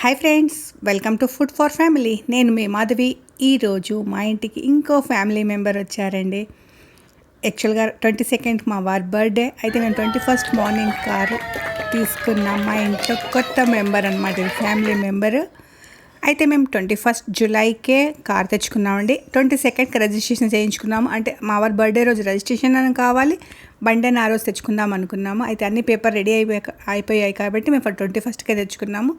Hi friends welcome to food for family నేను మీ మాధవి. ఈరోజు మా ఇంటికి ఇంకో ఫ్యామిలీ మెంబర్ వచ్చారండి. యాక్చువల్గా ట్వంటీ సెకండ్ మా వారి బర్త్డే అయితే మేము ట్వంటీ ఫస్ట్ మార్నింగ్ కారు తీసుకున్నాం. మా ఇంట్లో కొత్త మెంబర్ అనమాట ఇది ఫ్యామిలీ మెంబర్ అయితే మేము ట్వంటీ ఫస్ట్ జూలైకే కార్ తెచ్చుకున్నామండి. ట్వంటీ సెకండ్కి రిజిస్ట్రేషన్ చేయించుకున్నాము. అంటే మా వారి బర్త్డే రోజు రిజిస్ట్రేషన్ అని కావాలి. బండి ఆ రోజు తెచ్చుకుందాం అనుకున్నాము. అయితే అన్ని పేపర్ రెడీ అయిపోయి అయిపోయాయి కాబట్టి మేము ట్వంటీ ఫస్ట్కే తెచ్చుకున్నాము.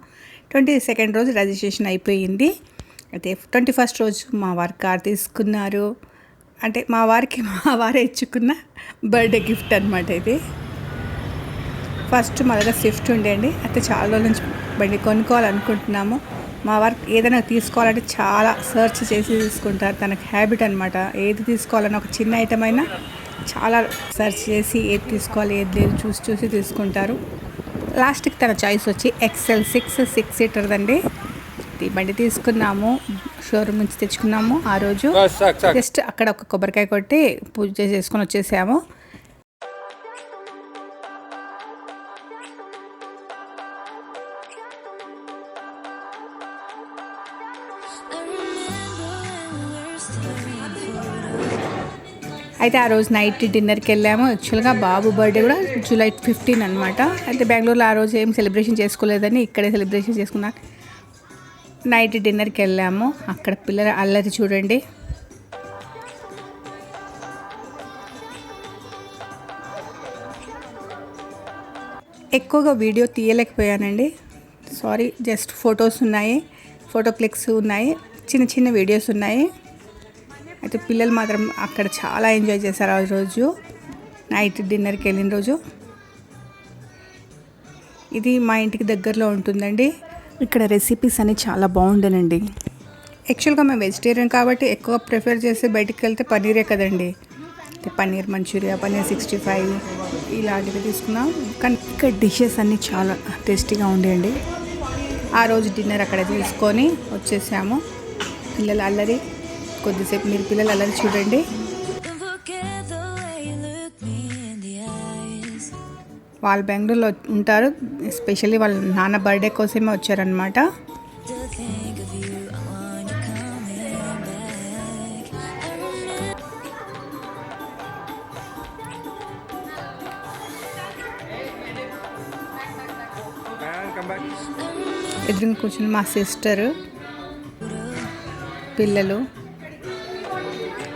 ట్వంటీ సెకండ్ రోజు రిజిస్ట్రేషన్ అయిపోయింది. అయితే ట్వంటీ ఫస్ట్ రోజు మా వారి కార్ తీసుకున్నారు. అంటే మా వారికి మా వారే ఇచ్చుకున్న బర్త్డే గిఫ్ట్ అనమాట ఇది. ఫస్ట్ మా దగ్గర స్విఫ్ట్ ఉండేయండి అయితే చాలా రోజుల నుంచి బండి కొనుక్కోవాలనుకుంటున్నాము. మా వారికి ఏదైనా తీసుకోవాలంటే చాలా సెర్చ్ చేసి తీసుకుంటారు. తనకు హ్యాబిట్ అనమాట ఏది తీసుకోవాలన్నా ఒక చిన్న ఐటమ్ అయినా చాలా సెర్చ్ చేసి ఏది తీసుకోవాలి ఏది లేదు చూసి చూసి తీసుకుంటారు. లాస్ట్కి తన చాయిస్ వచ్చి ఎక్సెల్ సిక్స్ సిక్స్ సీటర్దండి బండి తీసుకున్నాము షోరూమ్ నుంచి తెచ్చుకున్నాము. ఆ రోజు జస్ట్ అక్కడ ఒక కొబ్బరికాయ కొట్టి పూజ చేసుకొని వచ్చేసాము. అయితే ఆ రోజు నైట్ డిన్నర్కి వెళ్ళాము యాక్చువల్గా బాబు బర్త్డే కూడా జూలై ఫిఫ్టీన్ అనమాట అయితే బెంగళూరులో ఆ రోజు ఏం సెలబ్రేషన్ చేసుకోలేదని ఇక్కడే సెలబ్రేషన్ చేసుకున్నా నైట్ డిన్నర్కి వెళ్ళాము అక్కడ పిల్లల అల్లరి చూడండి. ఎక్కువగా వీడియో తీయలేకపోయానండి. సారీ జస్ట్ ఫొటోస్ ఉన్నాయి. ఫోటో క్లిక్స్ ఉన్నాయి. చిన్న చిన్న వీడియోస్ ఉన్నాయి. అయితే పిల్లలు మాత్రం అక్కడ చాలా ఎంజాయ్ చేశారు ఆ రోజు. నైట్ డిన్నర్కి వెళ్ళిన రోజు. ఇది మా ఇంటికి దగ్గరలో ఉంటుందండి. ఇక్కడ రెసిపీస్ అన్ని చాలా బాగుండేనండి. యాక్చువల్గా మేము వెజిటేరియన్ కాబట్టి ఎక్కువ ప్రిఫర్ చేసి బయటికి వెళ్తే పన్నీరే కదండి. Paneer manchurian paneer sixty five ఇలాంటివి తీసుకున్నాం. కానీ ఇక్కడ డిషెస్ అన్నీ చాలా టేస్టీగా ఉండేయండి. ఆ రోజు డిన్నర్ అక్కడ తీసుకొని వచ్చేసాము. పిల్లలు అల్లరి. కొద్దిసేపు మీరు పిల్లలు అలా చూడండి. వాళ్ళు బెంగళూరులో ఉంటారు ఎస్పెషల్లీ వాళ్ళ నాన్న బర్త్డే కోసమే వచ్చారనమాట ఎదురు కూర్చుని మా సిస్టరు పిల్లలు.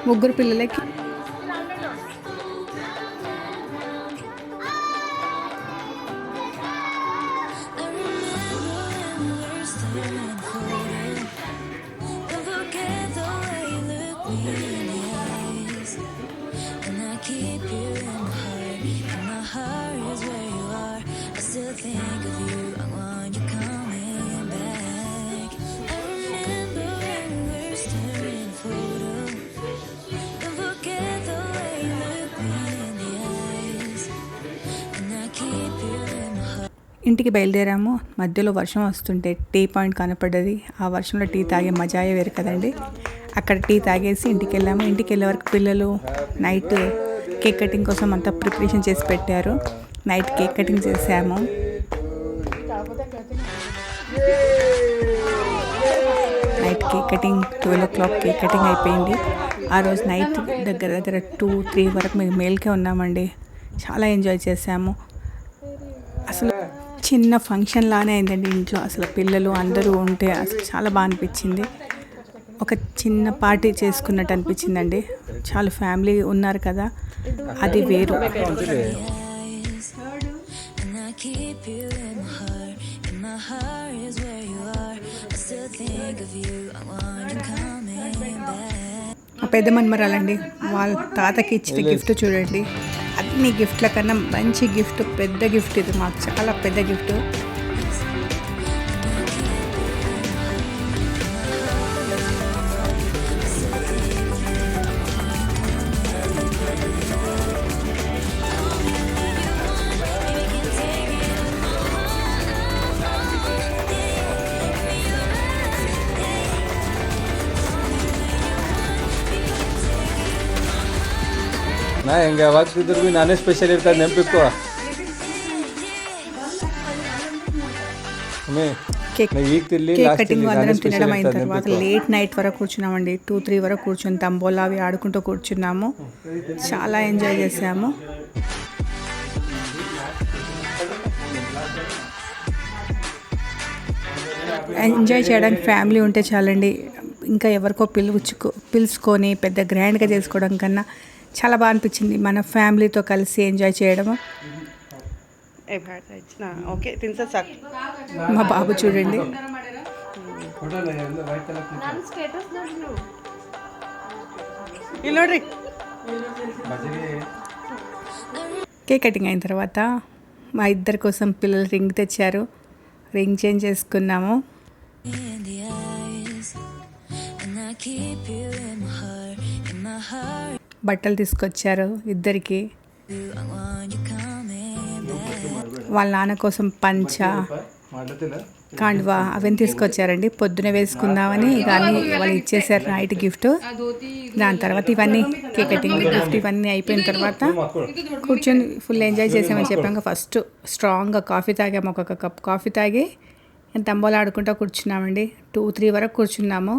ముగ్గురు పిల్లలకి ఇంటికి బయలుదేరాము. మధ్యలో వర్షం వస్తుంటే టీ పాయింట్ కనపడ్డది. ఆ వర్షంలో టీ తాగే మజాయే వేరు కదండి. అక్కడ టీ తాగేసి ఇంటికి వెళ్ళాము ఇంటికి వెళ్ళే వరకు పిల్లలు నైట్ కేక్ కటింగ్ కోసం అంతా ప్రిపరేషన్ చేసి పెట్టారు. నైట్ కేక్ కటింగ్ చేసాము. Night cake cutting twelve o'clock cake cutting అయిపోయింది. ఆ రోజు నైట్ దగ్గర దగ్గర టూ త్రీ వరకు మేము మేల్కే ఉన్నామండి. చాలా ఎంజాయ్ చేసాము. చిన్న ఫంక్షన్ లానే అయిందండి ఇంట్లో. అసలు పిల్లలు అందరూ ఉంటే అసలు చాలా బాగా అనిపించింది. ఒక చిన్న పార్టీ చేసుకున్నట్టు అనిపించిందండి. చాలా ఫ్యామిలీ ఉన్నారు కదా అది వేరు. Think of you, I wanna come in. పెద్ద మన్మరాలండి. వాళ్ళ తాతకి ఇచ్చిన గిఫ్ట్ చూడండి. అన్ని గిఫ్ట్ల కన్నా మంచి గిఫ్ట్ పెద్ద గిఫ్ట్ ఇది మాకు. చాలా పెద్ద గిఫ్ట్. ನಾ ಹೆಂಗೆ ಯಾವತ್ತಿದ್ರು ಭೀ ನಾನೇ ಸ್ಪೆಷಲ್ ಇರ್ತದೆ ನೆನಪಿಕ್ಕೋ ಮಮ್ಮಿ కేక్ ಈಗ ತಿರ್ಲಿ కేక్ ಲಾಸ್ಟ್ కటింగ్ ನಾನೇ అందరం ಸ್ಪೆಷಲ್ తినడం అయిన ಇರ್ತದೆ తర్వాత లేట్ నైట్ వరకు కూర్చున్నామండి టూ త్రీ వరకు కూర్చొని తంబోలా అవి ఆడుకుంటూ కూర్చున్నాము చాలా ఎంజాయ్ చేసాము ఎంజాయ్ చేయడానికి ఫ్యామిలీ ఉంటే చాలండి ఇంకా ఎవరికో పిలుచుకో పిలుచుకొని పెద్ద గ్రాండ్గా చేసుకోవడం కన్నా చాలా బాగా అనిపించింది మన ఫ్యామిలీతో కలిసి ఎంజాయ్ చేయడము. Okay sir. మా బాబు చూడండి. కేక్ కటింగ్ అయిన తర్వాత మా ఇద్దరి కోసం పిల్లలు రింగ్ తెచ్చారు. రింగ్ చేంజ్ చేసుకున్నాము. బట్టలు తీసుకొచ్చారు ఇద్దరికి. వాళ్ళ నాన్న కోసం పంచ కాండ్వా అవన్నీ తీసుకొచ్చారండి. పొద్దున వేసుకుందామని కానీ వాళ్ళు ఇచ్చేసారు నైట్ గిఫ్ట్. దాని తర్వాత ఇవన్నీ కేక్ కటింగ్ గిఫ్ట్ ఇవన్నీ అయిపోయిన తర్వాత కూర్చొని ఫుల్ ఎంజాయ్ చేసామని చెప్పాక ఫస్ట్ స్ట్రాంగ్గా కాఫీ తాగాము. ఒక కప్ కాఫీ తాగి తంబోలు ఆడుకుంటూ కూర్చున్నామండి. టూ త్రీ వరకు కూర్చున్నాము.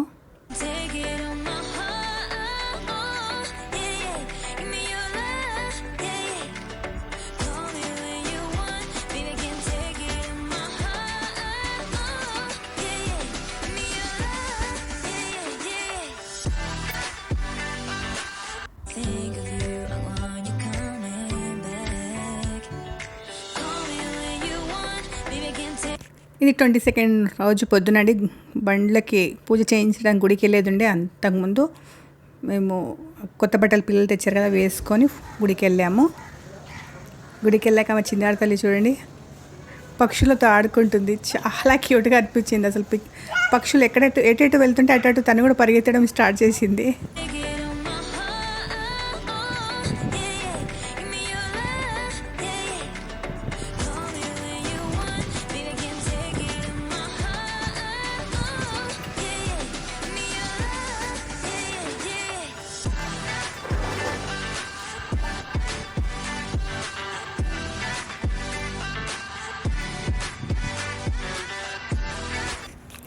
ఇది ట్వంటీ సెకండ్ రోజు పొద్దునండి బండ్లకి పూజ చేయించడానికి గుడికి వెళ్ళేదుండే. అంతకుముందు మేము కొత్త బట్టలు పిల్లలు తెచ్చారు కదా వేసుకొని గుడికి వెళ్ళాము. గుడికి వెళ్ళాక మా చిన్నారి తల్లి చూడండి పక్షులతో ఆడుకుంటుంది. చాలా క్యూట్గా అనిపించింది అసలు. పక్షులు ఎక్కడ ఎటు ఎటు వెళ్తుంటే అటు అటు తను కూడా పరిగెత్తడం స్టార్ట్ చేసింది.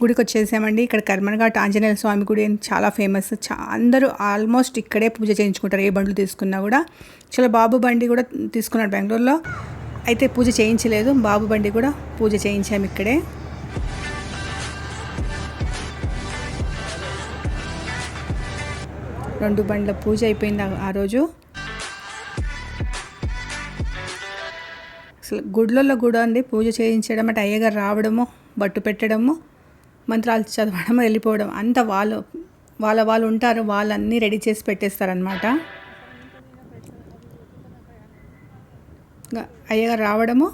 గుడికి వచ్చేసామండి ఇక్కడ కర్మనఘాట్ ఆంజనేయ స్వామి గుడి అని చాలా ఫేమస్. చా అందరూ ఆల్మోస్ట్ ఇక్కడే పూజ చేయించుకుంటారు ఏ బండ్లు తీసుకున్నా కూడా. చాలా బాబు బండి కూడా తీసుకున్నాడు బెంగళూరులో. అయితే పూజ చేయించలేదు బాబు బండి కూడా పూజ చేయించాము ఇక్కడే. రెండు బండ్ల పూజ అయిపోయింది ఆ- ఆ రోజు. అసలు గుడ్లలో కూడా అండి పూజ చేయించడం అంటే అయ్యగారు రావడము బట్టు పెట్టడము. మంత్రాలు చదవడం వెళ్ళిపోవడం అంత వాళ్ళు వాళ్ళ వాళ్ళు ఉంటారు వాళ్ళన్నీ రెడీ చేసి పెట్టేస్తారు అనమాట అయ్యగారు రావడము?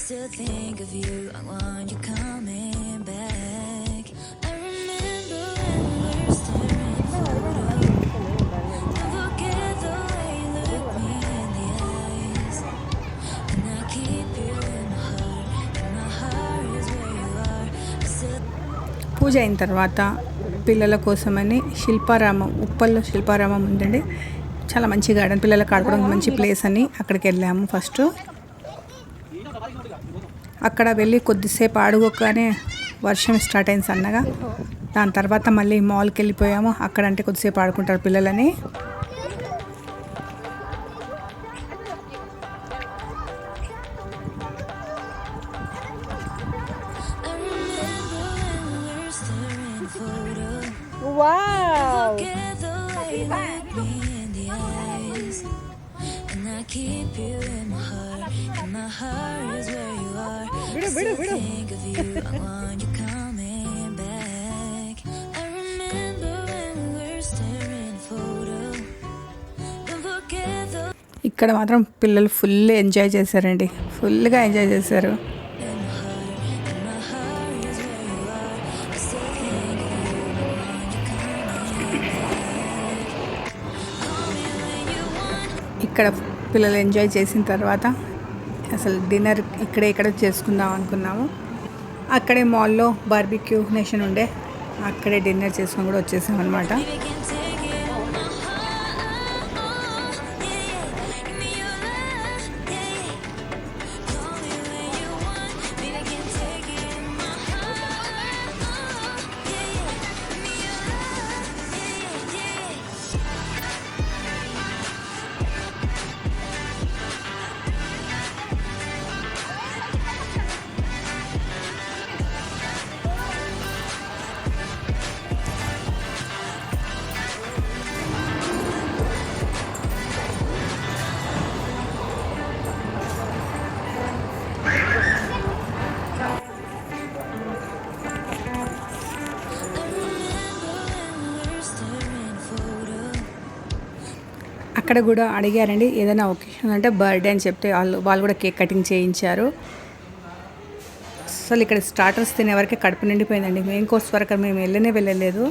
Still think of you, I want you coming. పూజ అయిన తర్వాత పిల్లల కోసమని శిల్పారామం ఉప్పల్లో శిల్పారామం ఉందండి. చాలా మంచి గార్డెన్ పిల్లలకు ఆడుకోవడానికి మంచి ప్లేస్ అని అక్కడికి వెళ్ళాము ఫస్ట్. అక్కడ వెళ్ళి కొద్దిసేపు ఆడుకోగానే వర్షం స్టార్ట్ అయింది సన్నగా. దాని తర్వాత మళ్ళీ మాల్కి వెళ్ళిపోయాము. అక్కడ అంటే కొద్దిసేపు ఆడుకుంటారు పిల్లలని. I keep you in my heart. And my heart is where you are. I still think of you. I want you coming back. I remember when we were staring photos. Don't forget the ఇక్కడ మాత్రం పిల్లలు full enjoy చేశారండి ఫుల్గా enjoy చేశారు in. ఇక్కడ పిల్లలు enjoy చేసిన తర్వాత అసలు డిన్నర్ ఇక్కడే ఇక్కడ చేసుకుందాం అనుకున్నాము. అక్కడే మాల్లో బార్బిక్యూ నేషన్ ఉండే అక్కడే డిన్నర్ చేసుకొని కూడా వచ్చేసాం అనమాట అక్కడ కూడా అడిగారండి ఏదైనా ఒకేషన్ అంటే బర్త్డే అని చెప్తే వాళ్ళు వాళ్ళు కూడా కేక్ కటింగ్ చేయించారు. అసలు ఇక్కడ స్టార్టర్స్ తినే వరకే కడుపు నిండిపోయిందండి. మెయిన్ కోర్స్ వరకు మేము వెళ్ళనే వెళ్ళలేదు.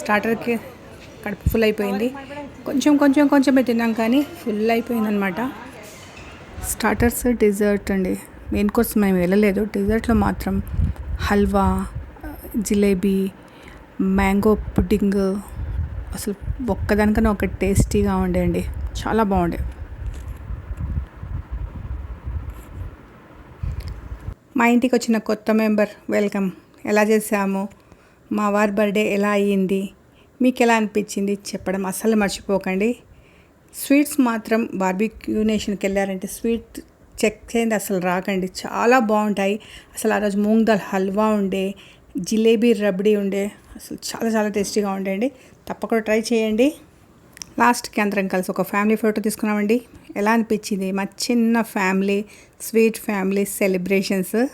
స్టార్టర్కి కడుపు ఫుల్ అయిపోయింది. కొంచెం కొంచెం కొంచెమే తిన్నాం కానీ ఫుల్ అయిపోయిందనమాట స్టార్టర్స్ డిజర్ట్ అండి. మెయిన్ కోర్స్ మేము వెళ్ళలేదు. డిజర్ట్లో మాత్రం హల్వా జిలేబీ మ్యాంగో పుడ్డింగ్ అసలు ఒక్కదానికన్నా ఒక టేస్టీగా ఉండే అండి చాలా బాగుండే. మా ఇంటికి వచ్చిన కొత్త మెంబర్ వెల్కమ్. ఎలా చేసాము మా వారి బర్త్డే ఎలా అయ్యింది? మీకు ఎలా అనిపించింది? చెప్పడం అస్సలు మర్చిపోకండి. స్వీట్స్ మాత్రం బార్బిక్యూ నేషన్కి వెళ్ళారంటే స్వీట్ చెక్ చేయండి అసలు రాకండి. చాలా బాగుంటాయి. అసలు ఆ రోజు మూంగ్ దాల్ హల్వా ఉండే జిలేబీ రబడీ ఉండే అసలు చాలా చాలా టేస్టీగా ఉండేయండి. తప్పకుండా ట్రై చేయండి. లాస్ట్కి అందరం కలిసి ఒక ఫ్యామిలీ ఫోటో తీసుకున్నామండి. ఎలా అనిపించింది? మా చిన్న ఫ్యామిలీ స్వీట్ ఫ్యామిలీ సెలబ్రేషన్స్.